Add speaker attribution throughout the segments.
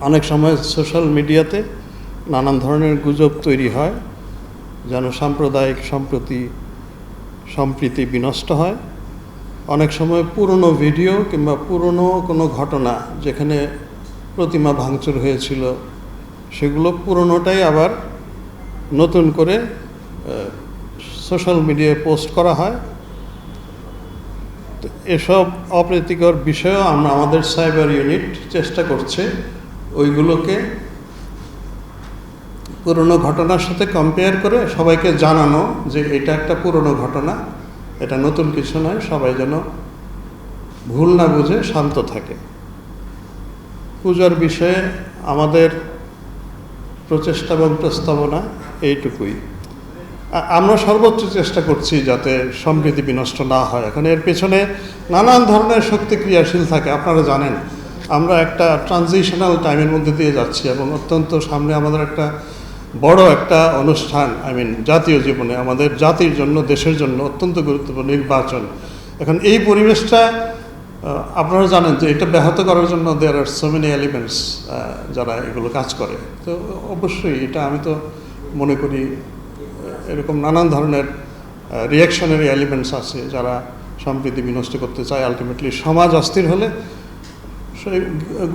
Speaker 1: অনেক সময় সোশ্যাল মিডিয়াতে নানান ধরনের গুজব তৈরি হয়, যেন সাম্প্রদায়িক সম্প্রতি, সম্প্রীতি বিনষ্ট হয়। অনেক সময় পুরনো ভিডিও কিংবা পুরনো কোনো ঘটনা যেখানে প্রতিমা ভাঙচুর হয়েছিল, সেগুলো পুরনোটাই আবার নতুন করে সোশ্যাল মিডিয়ায় পোস্ট করা হয়। এসব অপ্রীতিকর বিষয়েও আমরা আমাদের সাইবার ইউনিট চেষ্টা করছে। ওইগুলোকে পুরনো ঘটনার সাথে কম্পেয়ার করে সবাইকে জানানো যে এটা একটা পুরনো ঘটনা, এটা নতুন কিছু নয়, সবাই যেন ভুল না বুঝে শান্ত থাকে। পূজার বিষয়ে আমাদের প্রচেষ্টা এবং প্রস্তাবনা এইটুকুই। আমরা সর্বোচ্চ চেষ্টা করছি যাতে সমৃদ্ধি বিনষ্ট না হয়। এখন এর পেছনে নানান ধরনের শক্তি ক্রিয়াশীল থাকে, আপনারা জানেন। আমরা একটা ট্রানজিশনাল টাইমের মধ্যে দিয়ে যাচ্ছি এবং অত্যন্ত সামনে আমাদের একটা বড় একটা অনুষ্ঠান আই মিন জাতীয় জীবনে, আমাদের জাতির জন্য, দেশের জন্য অত্যন্ত গুরুত্বপূর্ণ নির্বাচন। এখন এই পরিবেশটা আপনারা জানেন যে এটা ব্যাহত করার জন্য there are so many elements যারা এগুলো কাজ করে। তো অবশ্যই এটা আমি তো মনে করি এরকম নানান ধরনের রিয়াকশনারি এলিমেন্টস আছে যারা সম্প্রীতি বিনষ্ট করতে চায়। আলটিমেটলি সমাজ অস্থির হলে সেই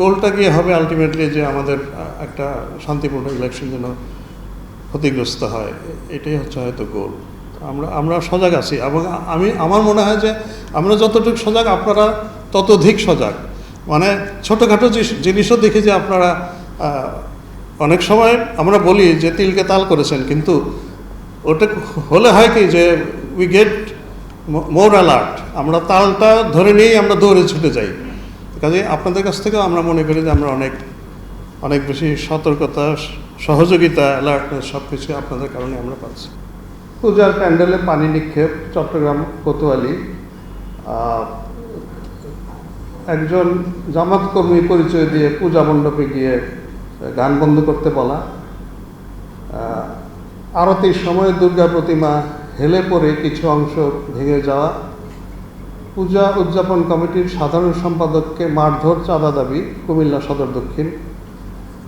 Speaker 1: গোলটা গিয়ে হবে আলটিমেটলি যে আমাদের একটা শান্তিপূর্ণ ইলেকশন যেন ক্ষতিগ্রস্ত হয়, এটাই হচ্ছে হয়তো গোল আমরা আমরা সজাগ আছি এবং আমি, আমার মনে হয় যে আমরা যতটুকু সজাগ আপনারা ততোধিক সজাগ। মানে ছোটোখাটো জিনিসও দেখি যে আপনারা অনেক সময় আমরা বলি যে তিলকে তাল করেছেন, কিন্তু ওটা হলে হয় কি যে উই গেট মোর অ্যালার্ট আমরা তালটা ধরে নিয়েই আমরা দৌড়ে ছুটে যাই। কাজে আপনাদের কাছ থেকেও আমরা মনে করি যে আমরা অনেক অনেক বেশি সতর্কতা, সহযোগিতা অ্যালার্টনেস সব কিছু আপনাদের কারণে আমরা পাচ্ছি। পূজার প্যান্ডেলে পানি নিক্ষেপ, চট্টগ্রাম কোতোয়ালি। একজন জামাত কর্মী পরিচয় দিয়ে পূজা মণ্ডপে গিয়ে গান বন্ধ করতে বলা। আরতির সময় দুর্গা প্রতিমা হেলে পড়ে কিছু অংশ ভেঙে যাওয়া। পূজা উদযাপন কমিটির সাধারণ সম্পাদককে মারধর চাঁদা দাবি কুমিল্লা সদর দক্ষিণ।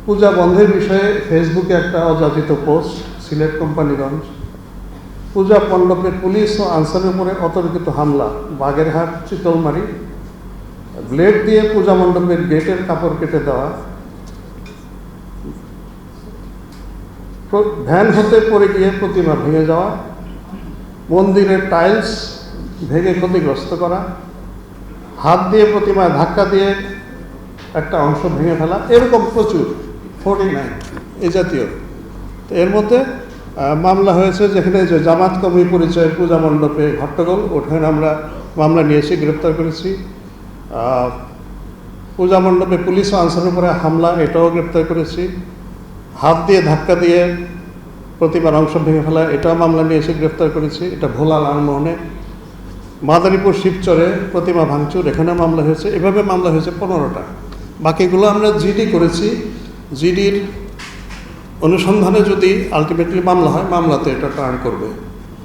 Speaker 1: পূজা বন্ধের বিষয়ে ফেসবুকে একটা অযাচিত পোস্ট, সিলেট কোম্পানিগঞ্জ। পূজা মণ্ডপে পুলিশ ও আনসারের উপরে অতর্কিত হামলা, বাগেরহাট, চিতলমারি। ব্লেড দিয়ে পূজা মণ্ডপের গেটের কাপড় কেটে দেওয়া। ভ্যান হতে পড়ে গিয়ে প্রতিমা ভেঙে যাওয়া। মন্দিরের টাইলস ভেঙে ক্ষতিগ্রস্ত করা, হাত দিয়ে প্রতিমায় ধাক্কা দিয়ে একটা অংশ ভেঙে ফেলা, এরকম প্রচুর ফোর্টি নাইন এই জাতীয়। তো এর মধ্যে মামলা হয়েছে যেখানে যে জামাত কর্মী পরিচয় পূজা মণ্ডপে হট্টগোল ওখানে আমরা মামলা নিয়েছি, গ্রেপ্তার করেছি। পূজা মণ্ডপে পুলিশ ও আনসারের উপরে হামলা, এটাও গ্রেপ্তার করেছি। হাত দিয়ে ধাক্কা দিয়ে প্রতিমার অংশ ভেঙে ফেলা, এটাও মামলা নিয়েছি, গ্রেপ্তার করেছি। এটা ভোলা লালমোহনে মাদারীপুর শিবচরে প্রতিমা ভাঙচুর, এখানে মামলা হয়েছে, এভাবে মামলা হয়েছে পনেরোটা। বাকিগুলো আমরা জিডি করেছি। জিডির অনুসন্ধানে যদি আলটিমেটলি মামলা হয়, মামলাতে এটা টার্ন করবে।